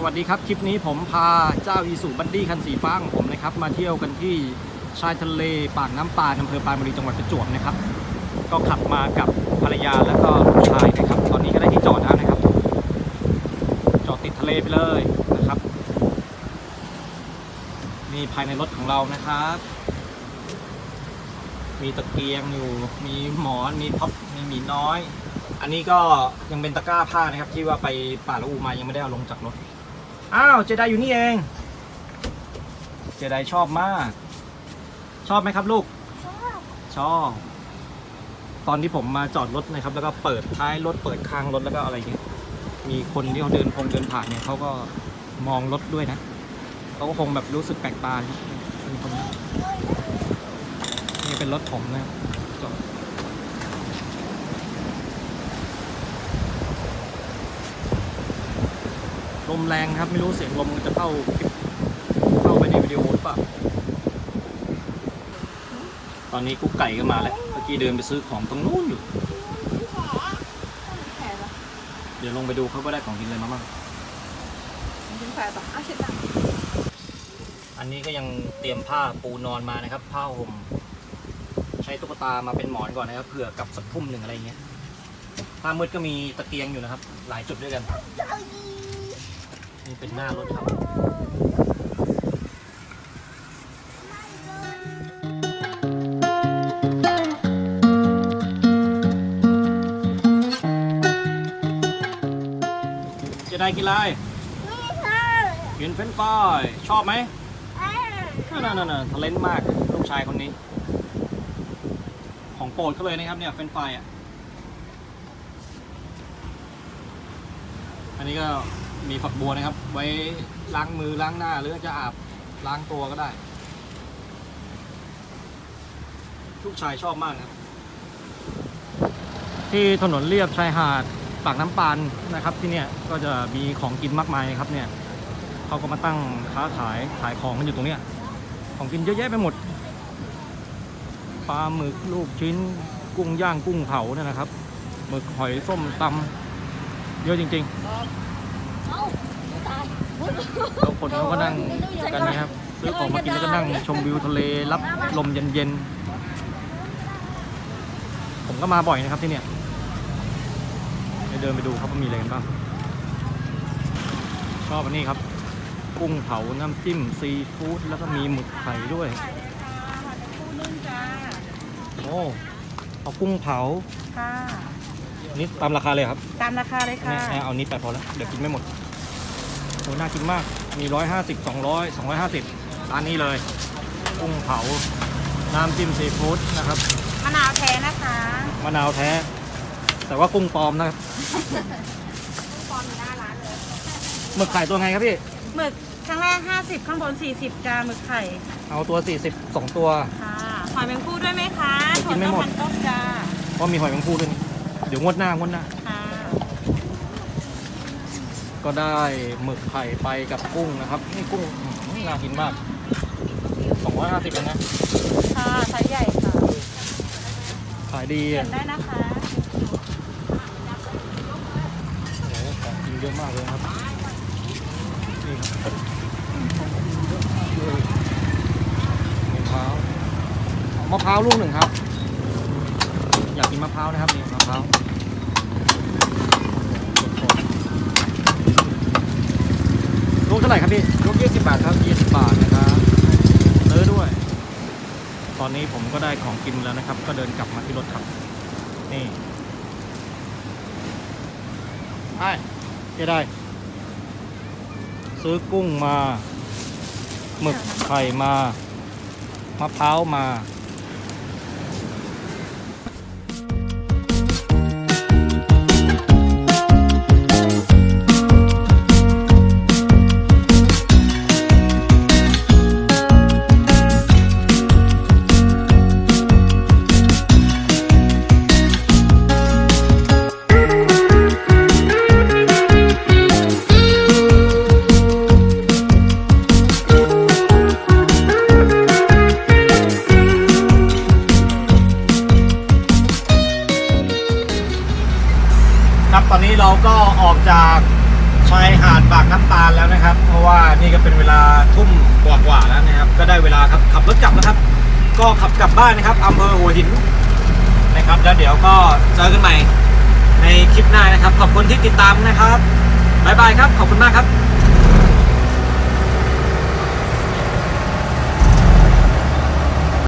สวัสดีครับ คลิปนี้ผมพาเจ้าอีสุบันดี้คันสีฟ้าของผมนะครับ มาเที่ยวกันที่ชายทะเลปากน้ำปานอำเภอปานบุรีจังหวัดประจวบนะครับ ก็ขับมากับภรรยาแล้วก็ลูกชายนะครับ ตอนนี้ก็ได้ที่จอดแล้วนะครับ จอดติดทะเลไปเลยนะครับนี่ภายในรถของเรานะครับ มีตะเกียงอยู่ มีหมอนมีพับมีหมีน้อยอันนี้ก็ยังเป็นตะกร้าผ้านะครับ ที่ว่าไปป่าละอูมายังไม่ได้เอาลงจากรถ อ้าวเจไดอยู่นี่เอง เจไดชอบมาก ชอบไหมครับลูก ชอบตอนที่ผมมาจอดรถนะครับ แล้วก็เปิดท้ายรถเปิดข้างรถแล้วก็อะไรเงี้ย มีคนที่เขาเดินพงเดินผ่านเนี่ยเขาก็มองรถด้วยนะเขาก็คงแบบรู้สึกแปลกตาเป็นคนนี้นี่เป็นรถผมนะครับจอด ลมแรงครับ ไม่รู้เสียงลมมันจะเข้าคลิปเข้าไปในวิดีโอหรือเปล่าตอนนี้กุ๊กไก่ก็มาแล้วเมื่อกี้เดินไปซื้อของตรงนู้นอยู่ เดี๋ยวลงไปดูเขาก็ได้ของกินอะไรมาบ้างอันนี้ก็ยังเตรียมผ้าปูนอนมานะครับ ผ้าห่มใช้ตุ๊กตามาเป็นหมอนก่อนนะครับเผื่อกลับสักทุ่มหนึ่งอะไรเงี้ยผ้ามืดก็มีตะเกียงอยู่นะครับ หลายจุดด้วยกัน นี่เป็นหน้ารถครับจะได้กินอะไรกินเฟรนช์ฟรายชอบไหมนั่นนั่นนั่นทะเลนมากลูกชายคนนี้ ของโปรดเขาเลยนะครับเนี่ยเฟรนช์ฟรายอะอันนี้ก็ มีฝักบัวนะครับ ไว้ล้างมือล้างหน้าหรือจะอาบล้างตัวก็ได้ ลูกชายชอบมากนะครับ ที่ถนนเลียบชายหาดปากน้ำปานนะครับ ที่เนี่ยก็จะมีของกินมากมายครับเนี่ยเขาก็มาตั้งค้าขายขายของกันอยู่ตรงเนี้ยของกินเยอะแยะไปหมดปลาหมึกลูกชิ้น กุ้งย่างกุ้งเผาเนี่ยนะครับหมึกหอยส้มตำเยอะจริง ๆ แล้วคนเขาก็นั่งกันนะครับ ซื้อของมากินแล้วก็นั่งชมวิวทะเลรับลมเย็นๆ ผมก็มาบ่อยนะครับที่เนี่ยไปเดินไปดูครับว่ามีอะไรกันบ้าง ชอบอันนี้ครับ กุ้งเผาน้ำจิ้มซีฟู้ดแล้วก็มีหมึกไข่ด้วยคู่นึงจ้าโอ้เอากุ้งเผาค่ะ นี่ตามราคาเลยครับตามราคาเลยค่ะเนี่ยเอานี้ไปพอแล้ว เดี๋ยวกินไม่หมดโอ้น่ากินมาก มีร้อยห้าสิบสองร้อยสองร้อยห้าสิบร้านนี้เลย กุ้งเผา น้ำจิ้มซีฟู้ดนะครับ มะนาวแท้นะคะ มะนาวแท้ แต่ว่ากุ้งปลอมนะครับปอนอยู่หน้าร้านเลยหมึกไข่ตัวไงครับพี่ หมึกครั้งแรก50 ข้างบน 40จ้าหมึกไข่ เอาตัว 40 2 ตัว ค่ะ หอยแมงภู่ด้วยไหมคะกินไม่หมด ถั่วต้มันต้มจ้า เพราะมีหอยแมงภู่ด้วยนี่ เดี๋ยวงวดหน้างวดหน้า ค่ะก็ได้หมึกไข่ไปกับกุ้งนะครับนี่กุ้งอื้อหือน่ากินมาก250เองนะค่ะไซส์ใหญ่ค่ะขายดีเปลี่ยอะนได้นะคะ โอ้โหของกินเยอะมากเลยนะครับนี่ครับมะพร้าวมะพร้าวลูกหนึ่งครับ อยากกินมะพร้าวนะครับนี่มะพร้าวลูกเท่าไหร่ครับพี่ลูกยี่สิบบาทครับยี่สิบบาทนะครับซื้อด้วย ตอนนี้ผมก็ได้ของกินแล้วนะครับ ก็เดินกลับมาที่รถครับ นี่ไปเจ๊ได้ ซื้อกุ้งมาหมึกไข่มา มะพร้าวมา นี้เราก็ออกจากชายหาดปากน้ำตาลแล้วนะครับ เพราะว่านี่ก็เป็นเวลาทุ่มกว่าๆแล้วนะครับ ก็ได้เวลาครับขับรถกลับนะครับ ก็ขับกลับบ้านนะครับอำเภอหัวหินนะครับแล้วเดี๋ยวก็เจอกันใหม่ในคลิปหน้านะครับ ขอบคุณที่ติดตามนะครับบ๊ายบายครับ ขอบคุณมากครับ